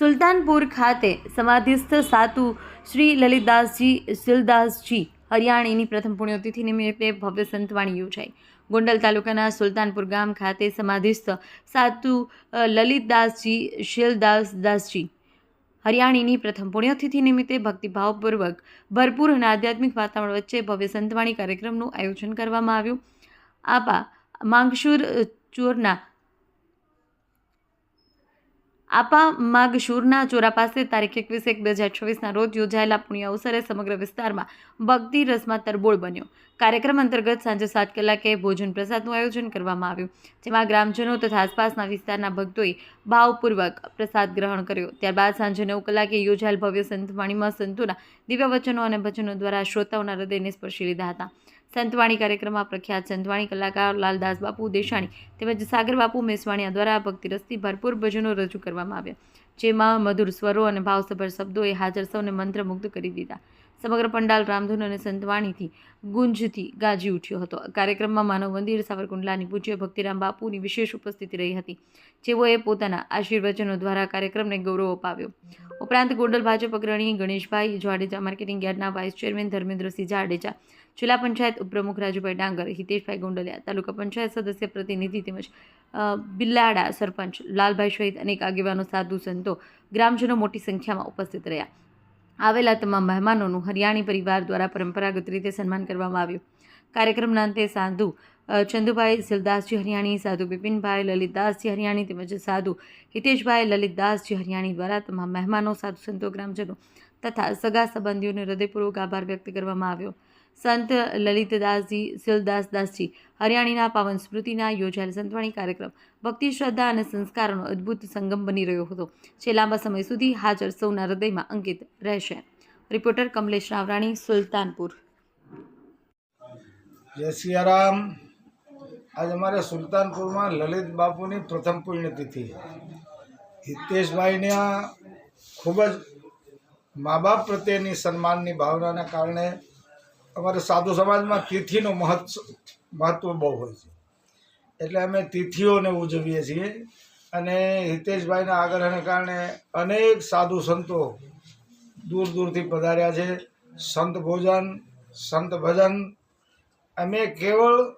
સુલતાનપુર ખાતે સમાધિસ્થ સાતુ શ્રી લલિતદાસજી સિલદાસજી હરિયાણીની પ્રથમ પુણ્યતિથિ નિમિત્તે ભવ્ય સંતવાણી યોજાઈ. ગોંડલ તાલુકાના સુલતાનપુર ગામ ખાતે સમાધિસ્થ સાતુ લલિતદાસજી શિલદાસ દાસજી હરિયાણીની પ્રથમ પુણ્યતિથિ નિમિત્તે ભક્તિભાવપૂર્વક ભરપૂર અને આધ્યાત્મિક વાતાવરણ વચ્ચે ભવ્ય સંતવાણી કાર્યક્રમનું આયોજન કરવામાં આવ્યું. આપા માંગશુર ચોરના આપા માગશૂરના ચોરા પાસે તારીખ એકવીસ એક બે હજાર છવ્વીસના રોજ યોજાયેલા પુણ્ય અવસરે સમગ્ર વિસ્તારમાં ભક્તિ રસમાં તરબોળ બન્યો. કાર્યક્રમ અંતર્ગત સાંજે સાત કલાકે ભોજન પ્રસાદનું આયોજન કરવામાં આવ્યું. જેમાં ગ્રામજનો તથા આસપાસના વિસ્તારના ભક્તોએ ભાવપૂર્વક પ્રસાદ ગ્રહણ કર્યો. ત્યારબાદ સાંજે નવ કલાકે યોજાયેલ ભવ્ય સંતવાણીમાં સંતોના દિવ્ય વચનો અને ભજનો દ્વારા શ્રોતાઓના હૃદયને સ્પર્શી લીધા હતા. સંતવાણી કાર્યક્રમમાં પ્રખ્યાત સંતવાણી કલાકાર લાલદાસ બાપુ દેશાણી તેમજ સાગર બાપુ મેસવાણીયા દ્વારા ભક્તિરસથી ભરપૂર ભજનો રજૂ કરવામાં આવ્યા, જેમાં મધુર સ્વરો અને ભાવસભર શબ્દોએ હાજર સૌને મંત્રમુગ્ધ કરી દીધા. સમગ્ર પંડાલ રામધૂન અને સંતવાણીથી ગુંજથી ગાજી ઉઠ્યો હતો. કાર્યક્રમમાં માનવ મંદિર, સાવરકુંડલાની પૂજ્ય ભક્તિરામ બાપુની વિશેષ ઉપસ્થિતિ રહી હતી, જેઓએ પોતાના આશીર્વચનો દ્વારા કાર્યક્રમને ગૌરવ અપાવ્યો. ઉપરાંત ગોંડલ ભાજપ અગ્રણી ગણેશભાઈ જાડેજા, માર્કેટિંગ યાર્ડના વાઇસ ચેરમેન ધર્મેન્દ્રસિંહ જાડેજા, જિલ્લા પંચાયત ઉપપ્રમુખ રાજુભાઈ ડાંગર, હિતેશભાઈ ગોંડલિયા, તાલુકા પંચાયત સદસ્ય પ્રતિનિધિ તેમજ બિલાડા સરપંચ લાલભાઈ સહિત અનેક આગેવાનો, સાધુ સંતો, ગ્રામજનો મોટી સંખ્યામાં ઉપસ્થિત રહ્યા. આવેલા તમામ મહેમાનોનું હરિયાણી પરિવાર દ્વારા પરંપરાગત રીતે સન્માન કરવામાં આવ્યું. કાર્યક્રમના અંતે સાધુ ચંદુભાઈ સિલદાસજી હરિયાણી, સાધુ બિપિનભાઈ લલિતદાસજી હરિયાણી તેમજ સાધુ હિતેશભાઈ લલિતદાસજી હરિયાણી દ્વારા તમામ મહેમાનો, સાધુ સંતો, ગ્રામજનો તથા સગા સંબંધીઓને હૃદયપૂર્વક આભાર વ્યક્ત કરવામાં આવ્યો. સંત લલિતદાસજી સિલદાસદાસજી હરિયાણીના પાવન સ્મૃતિના યોજાયેલ સંતવાણી કાર્યક્રમ. ભક્તિ, શ્રદ્ધા અને સંસ્કારોનો અદ્ભુત સંગમ બની રહ્યો હતો. જે લાંબા સમય સુધી હાજર સૌના હૃદયમાં અંકિત રહેશે. રિપોર્ટર કમલેશ રાવરાણી, સુલતાનપુર. જય સિયારામ. આજ અમારે સુલતાનપુરમાં લલિત બાપુની પ્રથમ પુણ્યતિથિ. હિતેશભાઈને આ ખૂબ જ મા બાપ પ્રત્યેની સન્માનની ભાવનાના કારણે અમારે સાધુ સમાજમાં તિથિનું મહત્વ મહત્વ બહુ હોય છે. એટલે અમે તિથિઓને ઉજવીએ છીએ અને હિતેશભાઈના આગ્રહને કારણે અનેક સાધુ સંતો દૂર દૂરથી પધાર્યા છે. સંત ભોજન, સંત ભજન. અમે કેવળ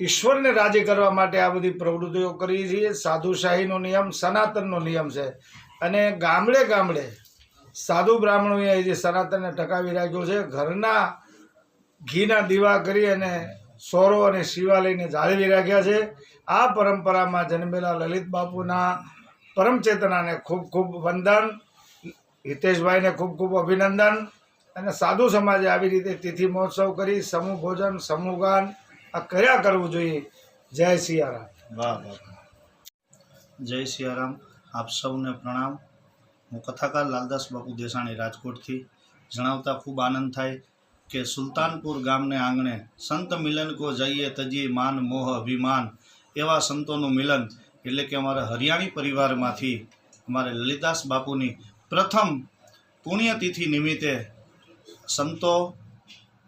ઈશ્વરને રાજી કરવા માટે આ બધી પ્રવૃત્તિઓ કરીએ છીએ. સાધુશાહીનો નિયમ, સનાતનનો નિયમ છે. અને ગામડે ગામડે સાધુ બ્રાહ્મણોએ જે સનાતનને ટકાવી રાખ્યો છે, ઘરના ઘીના દીવા કરી અને સોરો અને શિવાલયને જાળવી રાખ્યા છે. આ પરંપરામાં જન્મેલા લલિત બાપુના પરમચેતનાને ખૂબ ખૂબ વંદન, હિતેશભાઈને ખૂબ ખૂબ અભિનંદન અને સાધુ સમાજે આવી રીતે તિથિ મહોત્સવ કરી, સમૂહ ભોજન, સમૂહ ગાન, આ કર્યા કરવું જોઈએ. જય સિયારામ. વાહ વાહ વાહ. જય સિયારામ. આપ સૌને પ્રણામ. હું કથાકાર લાલદાસ બાપુ દેસાણી રાજકોટથી. જણાવતા ખૂબ આનંદ થાય કે સુલતાનપુર ગામને આંગણે સંત મિલન કો જઈએ તજીએ માન મોહ અભિમાન એવા સંતોનું મિલન એટલે કે અમારા હરિયાણી પરિવારમાંથી અમારે લલિદાસ બાપુની પ્રથમ પુણ્યતિથિ નિમિત્તે સંતો,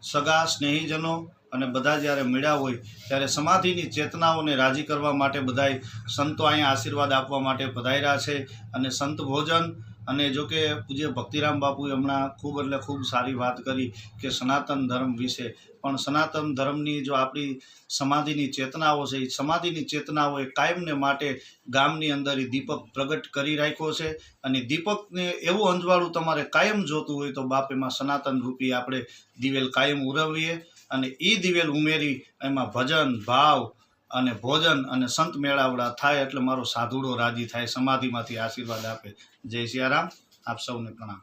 સગા, સ્નેહીજનો અને બધા જ્યારે મળ્યા હોય ત્યારે સમાધિની ચેતનાઓને રાજી કરવા માટે બધાય સંતો અહીંયા આશીર્વાદ આપવા માટે પધાર્યા છે અને સંત ભોજન અને જો કે પૂજ્ય ભક્તિરામ બાપુએ હમણાં ખૂબ એટલે ખૂબ સારી વાત કરી કે સનાતન ધર્મ વિશે. પણ સનાતન ધર્મની જો આપણી સમાધિની ચેતનાઓ છે એ સમાધિની ચેતનાઓ એ કાયમને માટે ગામની અંદર એ દીપક પ્રગટ કરી રાખ્યો છે. અને દીપકને એવું અંજવાળું તમારે કાયમ જોતું હોય તો બાપ એમાં સનાતન રૂપી આપણે દિવેલ કાયમ ઉરવીએ. અને એ દિવેલ ઉમેરી એમાં ભજન, ભાવ અને ભોજન અને સંત મેળાવડા થાય એટલે મારો સાધુડો રાજી થાય, સમાધિમાંથી આશીર્વાદ આપે. જય સિયારામ. આપ સૌને પ્રણામ.